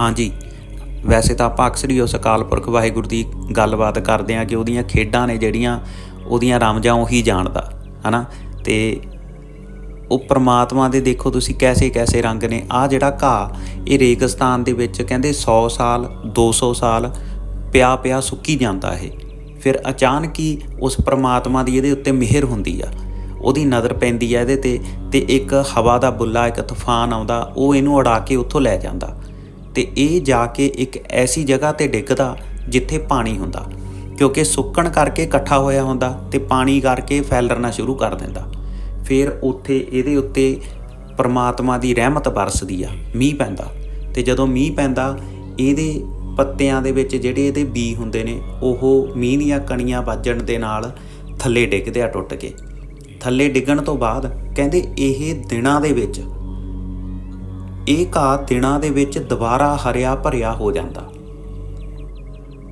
ਹਾਂਜੀ। ਵੈਸੇ ਤਾਂ ਆਪਾਂ ਅਕਸਰ ਹੀ ਉਸ ਅਕਾਲ ਪੁਰਖ ਵਾਹਿਗੁਰੂ ਦੀ ਗੱਲਬਾਤ ਕਰਦੇ ਆ ਕਿ ਉਹਦੀਆਂ ਖੇਡਾਂ ਨੇ ਜਿਹੜੀਆਂ ਉਹਦੀਆਂ ਰਮਜਾਂ ਉਹੀ ਜਾਣਦਾ, ਹਨਾ? ਤੇ ਉਹ ਪ੍ਰਮਾਤਮਾ ਦੇ ਦੇਖੋ ਤੁਸੀਂ ਕੈਸੇ ਕੈਸੇ ਰੰਗ ਨੇ। ਆ ਜਿਹੜਾ ਘਾਹ, ਇਹ ਰੇਗਿਸਤਾਨ ਦੇ ਵਿੱਚ ਕਹਿੰਦੇ 100 ਸਾਲ 200 ਸਾਲ ਪਿਆ ਪਿਆ ਸੁੱਕੀ ਜਾਂਦਾ ਇਹ। ਫਿਰ ਅਚਾਨਕ ਹੀ ਉਸ ਪ੍ਰਮਾਤਮਾ ਦੀ ਇਹਦੇ ਉੱਤੇ ਮਿਹਰ ਹੁੰਦੀ ਆ। ਉਹਦੀ ਨਜ਼ਰ ਪੈਂਦੀ ਆ ਇਹਦੇ ਤੇ ਤੇ ਇੱਕ ਹਵਾ ਦਾ ਬੁੱਲਾ, ਇੱਕ ਤੂਫਾਨ ਆਉਂਦਾ, ਉਹ ਇਹਨੂੰ ਉਡਾ ਕੇ ਉੱਥੋਂ ਲੈ ਜਾਂਦਾ। ਤੇ ਇਹ ਜਾ ਕੇ ਇੱਕ ਐਸੀ ਜਗ੍ਹਾ ਤੇ ਡਿੱਗਦਾ ਜਿੱਥੇ ਪਾਣੀ ਹੁੰਦਾ, ਕਿਉਂਕਿ ਸੁੱਕਣ ਕਰਕੇ ਇਕੱਠਾ ਹੋਇਆ ਹੁੰਦਾ ਤੇ ਪਾਣੀ ਕਰਕੇ ਫੈਲਰਨਾ ਸ਼ੁਰੂ ਕਰ ਦਿੰਦਾ। ਫਿਰ ਉੱਥੇ ਇਹਦੇ ਉੱਤੇ ਪਰਮਾਤਮਾ ਦੀ ਰਹਿਮਤ ਬਰਸਦੀ ਆ, ਮੀਂਹ ਪੈਂਦਾ। ਤੇ ਜਦੋਂ ਮੀਂਹ ਪੈਂਦਾ, ਇਹਦੇ ਪੱਤਿਆਂ ਦੇ ਵਿੱਚ ਜਿਹੜੇ ਇਹਦੇ ਬੀ ਹੁੰਦੇ ਨੇ, ਉਹ ਮੀਂਹ ਦੀਆਂ ਕਣੀਆਂ ਵੱਜਣ ਦੇ ਨਾਲ ਥੱਲੇ ਡਿੱਗਦੇ ਆ ਟੁੱਟ ਕੇ। ਥੱਲੇ ਡਿੱਗਣ ਤੋਂ ਬਾਅਦ ਕਹਿੰਦੇ ਇਹ ਦਿਨਾਂ ਦੇ ਵਿੱਚ ਇਹ ਘਾਹ ਦਿਨਾਂ ਦੇ ਵਿੱਚ ਦੁਬਾਰਾ ਹਰਿਆ ਭਰਿਆ ਹੋ ਜਾਂਦਾ।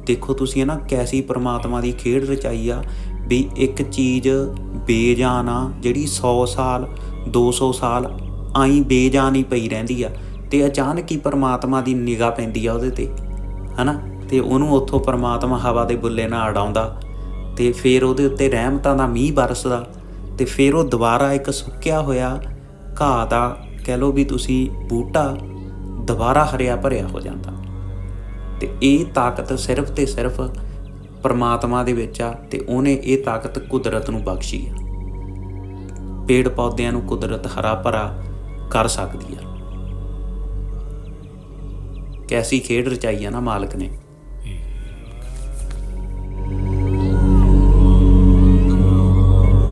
ਦੇਖੋ ਤੁਸੀਂ ਇਹ ਨਾ ਕੈਸੀ ਪ੍ਰਮਾਤਮਾ ਦੀ ਖੇਡ ਰਚਾਈ ਆ ਵੀ ਇੱਕ ਚੀਜ਼ ਬੇਜਾਨ ਆ, ਜਿਹੜੀ 100 ਸਾਲ 200 ਸਾਲ ਆਈ ਬੇਜਾਨ ਹੀ ਪਈ ਰਹਿੰਦੀ ਆ ਤੇ ਅਚਾਨਕ ਹੀ ਪਰਮਾਤਮਾ ਦੀ ਨਿਗਾਹ ਪੈਂਦੀ ਆ ਉਹਦੇ ਤੇ, ਹਨਾ? ਤੇ ਉਹਨੂੰ ਉੱਥੋਂ ਪਰਮਾਤਮਾ ਹਵਾ ਦੇ ਬੁੱਲੇ ਨਾਲ ਅਡਾਉਂਦਾ ਤੇ ਫਿਰ ਉਹਦੇ ਉੱਤੇ ਰਹਿਮਤਾਂ ਦਾ ਮੀਂਹ ਬਰਸਦਾ ਤੇ ਫਿਰ ਉਹ ਦੁਬਾਰਾ ਇੱਕ ਸੁੱਕਿਆ ਹੋਇਆ ਘਾਹ ਦਾ ਕਹਿ ਲਓ ਵੀ ਤੁਸੀਂ ਬੂਟਾ ਦੁਬਾਰਾ ਹਰਿਆ ਭਰਿਆ ਹੋ ਜਾਂਦਾ। ਤੇ ਇਹ ਤਾਕਤ ਸਿਰਫ ਤੇ ਸਿਰਫ ਪਰਮਾਤਮਾ ਦੇ ਵਿੱਚ ਆ ਤੇ ਉਹਨੇ ਇਹ ਤਾਕਤ ਕੁਦਰਤ ਨੂੰ ਬਖਸ਼ੀ ਆ। ਪੇੜ ਪੌਦਿਆਂ ਨੂੰ ਕੁਦਰਤ ਹਰਾ ਭਰਾ ਕਰ ਸਕਦੀ ਆ। ਕੈਸੀ ਖੇਡ ਰਚਾਈ ਆ ਨਾ ਮਾਲਕ ਨੇ।